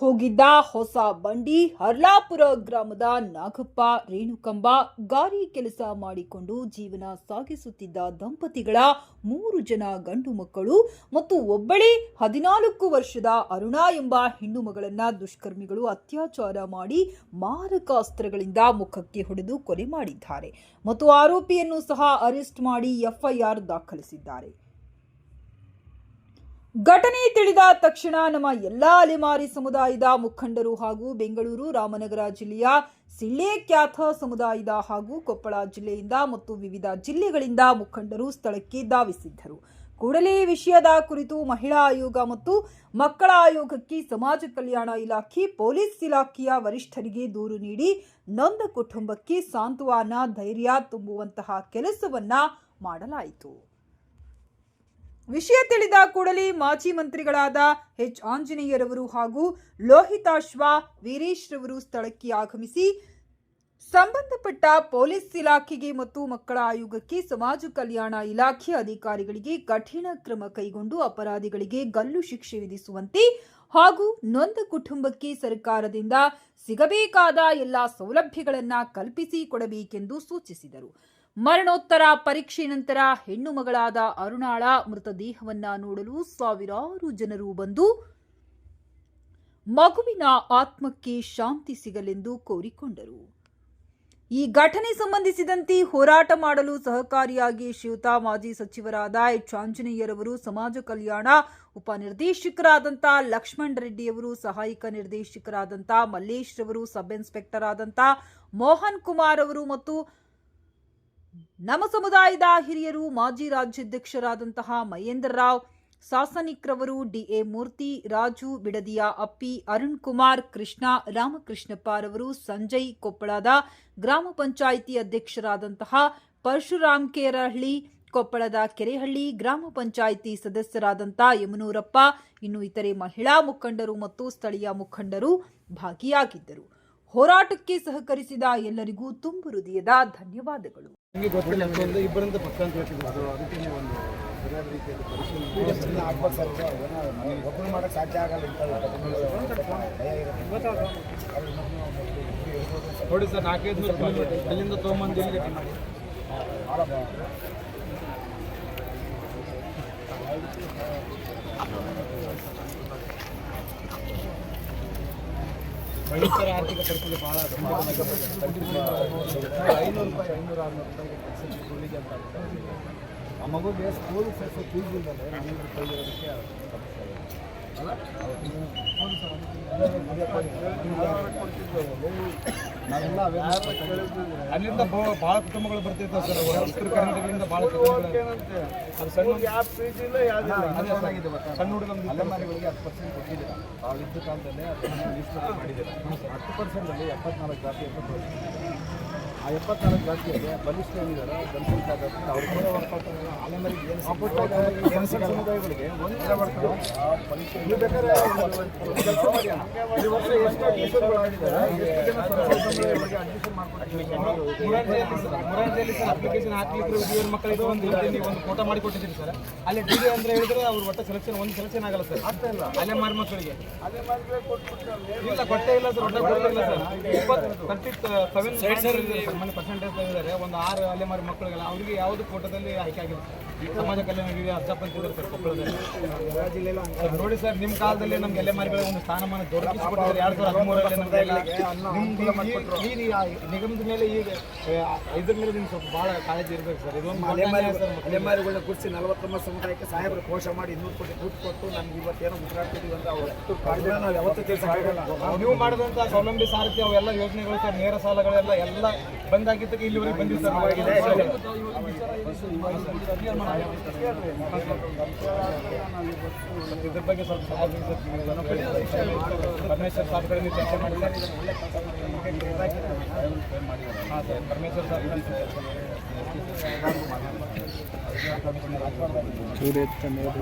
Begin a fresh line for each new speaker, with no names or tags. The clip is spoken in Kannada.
ಹೋಗಿದ್ದ ಹೊಸ ಬಂಡಿ ಹರ್ಲಾಪುರ ಗ್ರಾಮದ ನಾಗಪ್ಪ ರೇಣುಕಂಬ ಗಾರಿ ಕೆಲಸ ಮಾಡಿಕೊಂಡು ಜೀವನ ಸಾಗಿಸುತ್ತಿದ್ದ ದಂಪತಿಗಳ ಮೂರು ಜನ ಗಂಡು ಮಕ್ಕಳು ಮತ್ತು ಒಬ್ಬಳೇ ಹದಿನಾಲ್ಕು ವರ್ಷದ ಅರುಣಾ ಎಂಬ ಹೆಣ್ಣು ಮಗಳನ್ನ ದುಷ್ಕರ್ಮಿಗಳು ಅತ್ಯಾಚಾರ ಮಾಡಿ ಮಾರಕಾಸ್ತ್ರಗಳಿಂದ ಮುಖಕ್ಕೆ ಹೊಡೆದು ಕೊಲೆ ಮಾಡಿದ್ದಾರೆ ಮತ್ತು ಆರೋಪಿಯನ್ನು ಸಹ ಅರೆಸ್ಟ್ ಮಾಡಿ ಎಫ್ಐಆರ್ ದಾಖಲಿಸಿದ್ದಾರೆ. ಘಟನೆ ತಿಳಿದ ತಕ್ಷಣ ನಮ್ಮ ಎಲ್ಲ ಅಲೆಮಾರಿ ಸಮುದಾಯದ ಮುಖಂಡರು ಹಾಗೂ ಬೆಂಗಳೂರು ರಾಮನಗರ ಜಿಲ್ಲೆಯ ಸಿಳ್ಳೆಕ್ಯಾಥ ಸಮುದಾಯದ ಹಾಗೂ ಕೊಪ್ಪಳ ಜಿಲ್ಲೆಯಿಂದ ಮತ್ತು ವಿವಿಧ ಜಿಲ್ಲೆಗಳಿಂದ ಮುಖಂಡರು ಸ್ಥಳಕ್ಕೆ ಧಾವಿಸಿದ್ದರು. ಕೂಡಲೇ ವಿಷಯದ ಕುರಿತು ಮಹಿಳಾ ಆಯೋಗ ಮತ್ತು ಮಕ್ಕಳ ಆಯೋಗಕ್ಕೆ ಸಮಾಜ ಕಲ್ಯಾಣ ಇಲಾಖೆ, ಪೊಲೀಸ್ ಇಲಾಖೆಯ ವರಿಷ್ಠರಿಗೆ ದೂರು ನೀಡಿ ನೊಂದ ಕುಟುಂಬಕ್ಕೆ ಸಾಂತ್ವನ ಧೈರ್ಯ ತುಂಬುವಂತಹ ಕೆಲಸವನ್ನ ಮಾಡಲಾಯಿತು. ವಿಷಯ ತಿಳಿದ ಕೂಡಲೇ ಮಾಜಿ ಮಂತ್ರಿಗಳಾದ ಎಚ್. ಆಂಜನೇಯರವರು ಹಾಗೂ ಲೋಹಿತಾಶ್ವ ವೀರೇಶ್ ರವರು ಸ್ಥಳಕ್ಕೆ ಆಗಮಿಸಿ, ಸಂಬಂಧಪಟ್ಟ ಪೊಲೀಸ್ ಇಲಾಖೆಗೆ ಮತ್ತು ಮಕ್ಕಳ ಆಯೋಗಕ್ಕೆ ಸಮಾಜ ಕಲ್ಯಾಣ ಇಲಾಖೆ ಅಧಿಕಾರಿಗಳಿಗೆ ಕಠಿಣ ಕ್ರಮ ಕೈಗೊಂಡು ಅಪರಾಧಿಗಳಿಗೆ ಗಲ್ಲು ಶಿಕ್ಷೆ ವಿಧಿಸುವಂತೆ ಹಾಗೂ ನೊಂದ ಕುಟುಂಬಕ್ಕೆ ಸರ್ಕಾರದಿಂದ ಸಿಗಬೇಕಾದ ಎಲ್ಲ ಸೌಲಭ್ಯಗಳನ್ನು ಕಲ್ಪಿಸಿ ಕೊಡಬೇಕೆಂದು ಸೂಚಿಸಿದರು. ಮರಣೋತ್ತರ ಪರೀಕ್ಷೆ ನಂತರ ಹೆಣ್ಣು ಮಗಳಾದ ಅರುಣಾಳ ಮೃತದೇಹವನ್ನ ನೋಡಲು ಸಾವಿರಾರು ಜನರು ಬಂದು ಮಗುವಿನ ಆತ್ಮಕ್ಕೆ ಶಾಂತಿ ಸಿಗಲೆಂದು ಕೋರಿಕೊಂಡರು. ಈ ಘಟನೆ ಸಂಬಂಧಿಸಿದಂತೆ ಹೋರಾಟ ಮಾಡಲು ಸಹಕಾರಿಯಾಗಿ ಶ್ರೀಯುತ ಮಾಜಿ ಸಚಿವರಾದ ಎಚ್. ಆಂಜನೇಯರವರು ಸಮಾಜ ಕಲ್ಯಾಣ ಉಪನಿರ್ದೇಶಕರಾದಂಥ ಲಕ್ಷ್ಮಣ್ ರೆಡ್ಡಿಯವರು ಸಹಾಯಕ ನಿರ್ದೇಶಕರಾದಂಥ ಮಲ್ಲೇಶ್ ರವರು, ಸಬ್ ಇನ್ಸ್ಪೆಕ್ಟರ್ ಆದಂಥ ಮೋಹನ್ ಕುಮಾರ್ ಅವರು ಮತ್ತು ನಮ್ಮ ಸಮುದಾಯದ ಹಿರಿಯರು ಮಾಜಿ ರಾಜ್ಯಾಧ್ಯಕ್ಷರಾದಂತಹ ಮಹೇಂದ್ರ ರಾವ್, ಸಾಸನಿಕ್ರವರು ಡಿಎ ಮೂರ್ತಿ, ರಾಜು ಬಿಡದಿಯ ಅಪ್ಪಿ ಅರುಣ್ ಕುಮಾರ್, ಕೃಷ್ಣ ರಾಮಕೃಷ್ಣಪ್ಪರವರು ಸಂಜಯ್ ಕೊಪ್ಪಳದ ಗ್ರಾಮ ಪಂಚಾಯಿತಿ ಅಧ್ಯಕ್ಷರಾದಂತಹ ಪರಶುರಾಮ್ ಕೇರಹಳ್ಳಿ ಕೊಪ್ಪಳದ ಕೆರೆಹಳ್ಳಿ ಗ್ರಾಮ ಪಂಚಾಯಿತಿ ಸದಸ್ಯರಾದಂತಹ ಯಮನೂರಪ್ಪ, ಇನ್ನು ಇತರೆ ಮಹಿಳಾ ಮುಖಂಡರು ಮತ್ತು ಸ್ಥಳೀಯ ಮುಖಂಡರು ಭಾಗಿಯಾಗಿದ್ದರು. ಹೋರಾಟಕ್ಕೆ ಸಹಕರಿಸಿದ ಎಲ್ಲರಿಗೂ ತುಂಬು ಹೃದಯದ ಧನ್ಯವಾದಗಳು.
ಅಲ್ಲಿಂದ ತೊಗೊಂಬಂದು ಇಲ್ಲಿ ಭಾಳ ಭಾಳ ಮಹಿಳೆಯರ ಆರ್ಥಿಕ ಪರಿಸ್ಥಿತಿ ಭಾಳ ಐನೂರು ರೂಪಾಯಿ ಐನೂರು ಆರುನೂರು ರೂಪಾಯಿಗೆ ಕೆಲಸಕ್ಕೆ ಕೂಲಿಗೆ ಅಂತ ಆಗ್ತದೆ. ಆ ಮಗುಗೆ ಸ್ಕೂಲ್ ಸೇರಿಸೋ ಫೀಸ್ ಇಲ್ಲದೆ ನೂರು ರೂಪಾಯಿ ಇರೋದಕ್ಕೆ ಸಮಸ್ಯೆ ಇದೆ. ನಾವೆಲ್ಲ ಅಲ್ಲಿಂದ ಭಾಳ ಕುಟುಂಬಗಳು ಬರ್ತಿರ್ತಾವೆ ಸರ್ ಉತ್ತರ ಕರ್ನಾಟಕದಿಂದ ಭಾಳ ಅದು ಸಣ್ಣ ಅದೇ ಚೆನ್ನಾಗಿದೆ ಗೊತ್ತಾ? ಸಣ್ಣ ಹುಡುಗಂದು ಅಲೆಮಾರಿಗಳಿಗೆ ಹತ್ತು ಪರ್ಸೆಂಟ್ ಕೊಟ್ಟಿದ್ದೀರಾ ಆ ಯುದ್ಧ ಕಾಲದಲ್ಲಿ ಹತ್ತು ಪರ್ಸೆಂಟಲ್ಲಿ ಎಪ್ಪತ್ನಾಲ್ಕು ಜಾತಿ. ಆ ಎಪ್ಪತ್ನಾಲ್ಕು ಜಾತಿಯಲ್ಲಿ ಬಲಿಷ್ಠ ಏನಿದ್ದಾರೆ ಜನಸಂಖ್ಯೆ ಅವ್ರು ಕೂಡ ವರ್ಕೌಟ್ ಅಲೆಮಾರಿಗೆ ಏನು ಜನಸಂಖ್ಯೆ ಸಮುದಾಯಗಳಿಗೆ ಒಂದು ನೀವು ಬೇಕಾದ್ರೆ ಒಂದು ಕೆಲಸ ಮಾಡಿ ಅಣ್ಣ. ಈ ವರ್ಷ ಎಷ್ಟು ಅಡ್ಮಿಷನ್ಗಳು ಆಗಿದ್ದಾರೆ ಎಷ್ಟು ಜನ ಸಮುದಾಯಗಳಿಗೆ ಅಡ್ಮಿಷನ್
ಮುರಾರ್ಜಿಯಲ್ಲಿ ಸರ್ ಅಪ್ಲಿಕೇಶನ್ ಹಾಕ್ಲಿಕ್ಕೆ ಇವ್ರ ಮಕ್ಕಳಿಗೆ ಒಂದು ಒಂದು ಫೋಟೋ ಮಾಡಿ ಕೊಟ್ಟಿದ್ದೀರಿ ಸರ್ ಅಲ್ಲಿ ಡಿ ಅಂದ್ರೆ ಹೇಳಿದ್ರೆ ಅವ್ರು ಒಟ್ಟು ಸೆಲೆಕ್ಷನ್ ಒಂದು ಸೆಲೆಕ್ಷನ್ ಆಗಲ್ಲ ಸರ್ ಅಲ್ಲೇ ಮಾರಿ ಮಕ್ಕಳಿಗೆ ಇಲ್ಲ ಕೊಟ್ಟೇ ಇಲ್ಲ ಸರ್ ಒಟ್ಟ ಕೊಟ್ಟೇ ಇಲ್ಲ ಸರ್ ಇಪ್ಪತ್ತು ತರ್ಟಿ ಸೆವೆನ್ ಮನೆ ಪರ್ಸೆಂಟೇಜ್ ತೆಗೆದಿದ್ದಾರೆ ಒಂದು ಆರು ಅಲೆಮಾರಿ ಮಕ್ಕಳಿಗೆಲ್ಲ ಅವರಿಗೆ ಯಾವುದು ಕೋಟದಲ್ಲಿ ಆಯ್ಕೆ ಆಗಿಲ್ಲ. ಸಮಾಜ ಕಲ್ಯಾಣ ವಿಭಾಗ ಅರ್ಜಪ್ಪ ಜಿಲ್ಲೆ ಸರ್ ಕೊಪ್ಪಳದಲ್ಲಿ. ನೋಡಿ ಸರ್ ನಿಮ್ಮ ಕಾಲದಲ್ಲಿ ನಮ್ಗೆ ಅಲೆಮಾರಿಗಳ ಒಂದು ಸ್ಥಾನಮಾನ ದೊರಕಿಸಿಕೊಟ್ಟಿದ್ದಾರೆ. ಎರಡು ಸಾವಿರದ ಹದಿಮೂರರಲ್ಲಿ ನಮಗೆಲ್ಲ ಈ- ನಿಗಮದ ಮೇಲೆ ಈಗ ಇದ್ರ ಮೇಲೆ ನಿಮ್ಗೆ ಸ್ವಲ್ಪ ಭಾಳ ಕಾಳಜಿ ಇರಬೇಕು ಸರ್. ಇದೊಂದು.
ಅಲೆಮಾರಿಗಳನ್ನ ಕುರಿಸಿ ನಲವತ್ತೊಂಬತ್ತು ಸಮುದಾಯಕ್ಕೆ ಸಾಹೇಬರು ಕೋಶ ಮಾಡಿ ಇನ್ನೂರು ಕೋಟಿ ದುಡ್ಡು ಕೊಟ್ಟು ನಮ್ಗೆ ಇವತ್ತೇನೋ ಉಸಿರಾಡ್ತಿದೀವಿ ಅಂತ ಅವರು ನಾವು ಯಾವತ್ತೂ ಆಗಲ್ಲ
ನೀವು ಮಾಡಿದಂಥ ಸ್ವಾವಲಂಬಿ ಸಾರಥಿ ಅವೆಲ್ಲ ಯೋಜನೆಗಳು ಸರ್ ನೇರ ಸಾಲಗಳೆಲ್ಲ ಎಲ್ಲ ಬಂದಾಗಿದ್ದಕ್ಕೆ ಇಲ್ಲಿವರೆಗೆ ಬಂದಿದೆ ಸರ್ ಮತ್ತೆ ಇದ್ರ ಬಗ್ಗೆ ಸ್ವಲ್ಪ ಸಹಾಯ ಸರ್ ಪರಮೇಶ್ವರ್ ಸಾರ್ ಕಡೆ ನೀವು ಚರ್ಚೆ ಮಾಡಿದ್ದಾರೆ ಹಾಂ ಸರ್ ಪರಮೇಶ್ವರ್ ಸಾರ್ ಕಡೆ ಕೆಲಸ ಮಾಡಿ.